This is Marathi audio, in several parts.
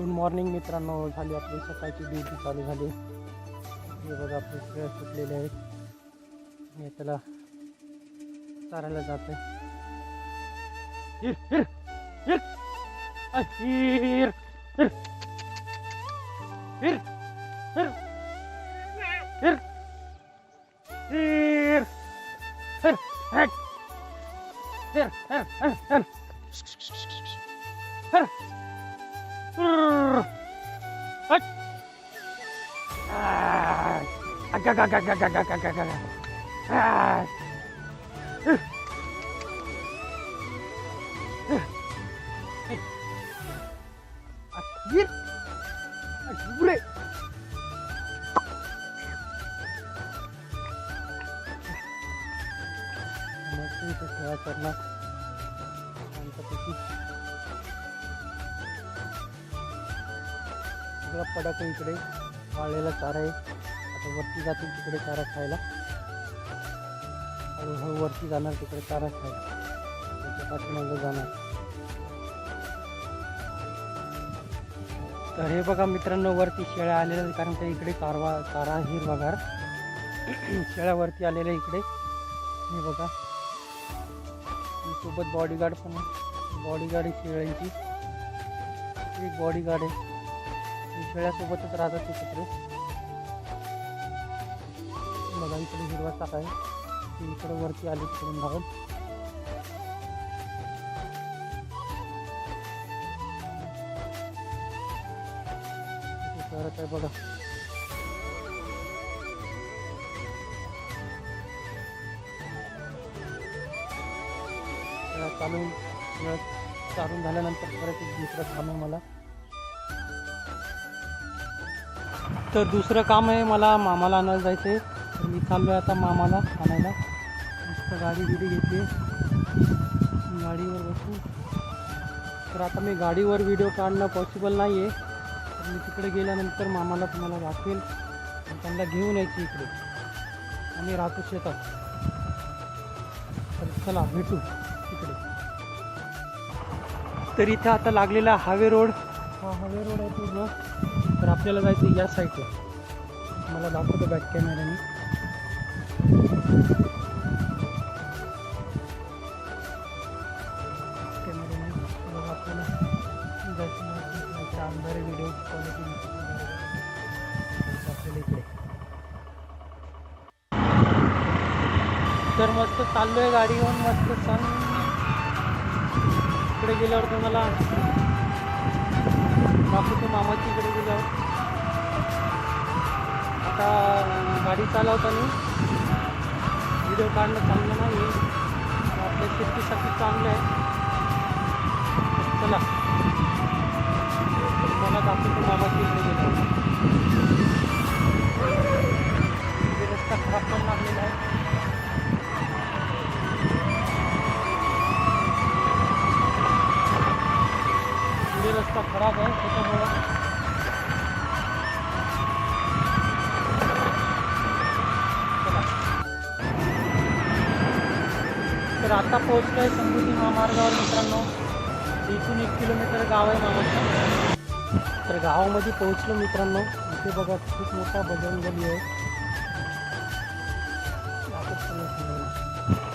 गुड मॉर्निंग मित्रांनो. झाली आपली सकाळची ड्युटी चालू झाली. हे बघा आपले खेळ सुटलेले आहेत. मी त्याला चारायला जाते हिर हिर हिर हिर हिर हिर हिर हिर हिर हिर हट हिर हिर हिर हिर हिर Brrr. Hut. सगळं पडक इकडे वाळलेला चारा आहे. आता वरती जातील तिकडे चारा खायला. हळूहळू हो, वरती जाणार तिकडे चारा खायला. त्याच्या पाठीमागं जाणार. तर हे बघा मित्रांनो वरती शेळ्या आलेल्या कारण का इकडे कारवा चारा हिरवागार शेळ्यावरती आलेल्या इकडे. हे बघा. सोबत बॉडीगार्ड पण आहे. बॉडीगार्ड आहे शेळ्यांची. एक बॉडीगार्ड आहे. शेळ्यासोबतच राहतात ते कुत्रे बघा इकडे हिरवा चाक आहे. ती इकडे वरती आली तिकडून धावून करत आहे बघा. चालून चालून झाल्यानंतर परत एक दुसरं काम मला. तर दुसरं काम आहे मला मामाला आणायला जायचं आहे तर मी चाललो आहे आता मामाला आणायला. मस्त गाडी बिडी घेतली गाडीवर बसून तर आता मी गाडीवर व्हिडिओ काढणं पॉसिबल नाही आहे तर मी तिकडे गेल्यानंतर मामाला तुम्हाला दाखवेल. त्यांना घेऊन यायची इकडे. आम्ही राहतो शेतात. तर चला भेटू तिकडे. तर इथं आता लागलेला हायवे रोड. हा हायवे रोड आहे पूर्ण. तर आपल्याला जायचं या साईडला मला दाखवतो बॅक कॅमेऱ्याने कॅमेऱ्याने बघा आपल्याला जायचं व्हिडिओ क्वालिटी आपल्याला इकडे. तर मस्त चाललोय येऊन मस्त सण इकडे गेल्यावर तुम्हाला दाखवतो मामाची इकडे गेल्यावर आता गाडी चालवताना व्हिडिओ काढणं चांगलं नाही आपल्या शेतीसाठी चांगलं आहे. चला. मला दाखवतो मामा. खराब आहे त्याच्यामुळं. तर आता पोहोचलो आहे समृद्धी महामार्गावर मित्रांनो. इथून एक किलोमीटर गाव आहे मामाचं. तर गावामध्ये पोहोचलो मित्रांनो. इथे बघा खूप मोठा बजरंगबली आहे.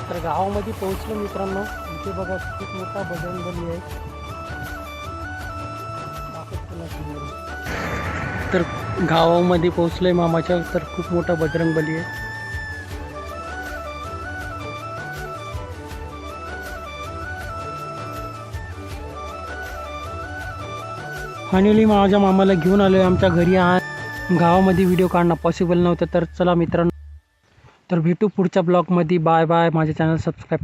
तर गावामध्ये पोहोचलो मित्रांनो. इथे बघा खूप मोठा बजरंगबली आहे. तर गावामध्ये पोहोचलोय मामाच्या तर खूप मोठा बजरंग बली आहे. फायनली माझ्या मामाला घेऊन आलोय आमच्या घरी. आ गावामध्ये व्हिडिओ काढणं पॉसिबल नव्हतं तर चला मित्रांनो. तर भेटू पुढच्या ब्लॉगमध्ये बाय बाय माझ्या चॅनल सबस्क्राईब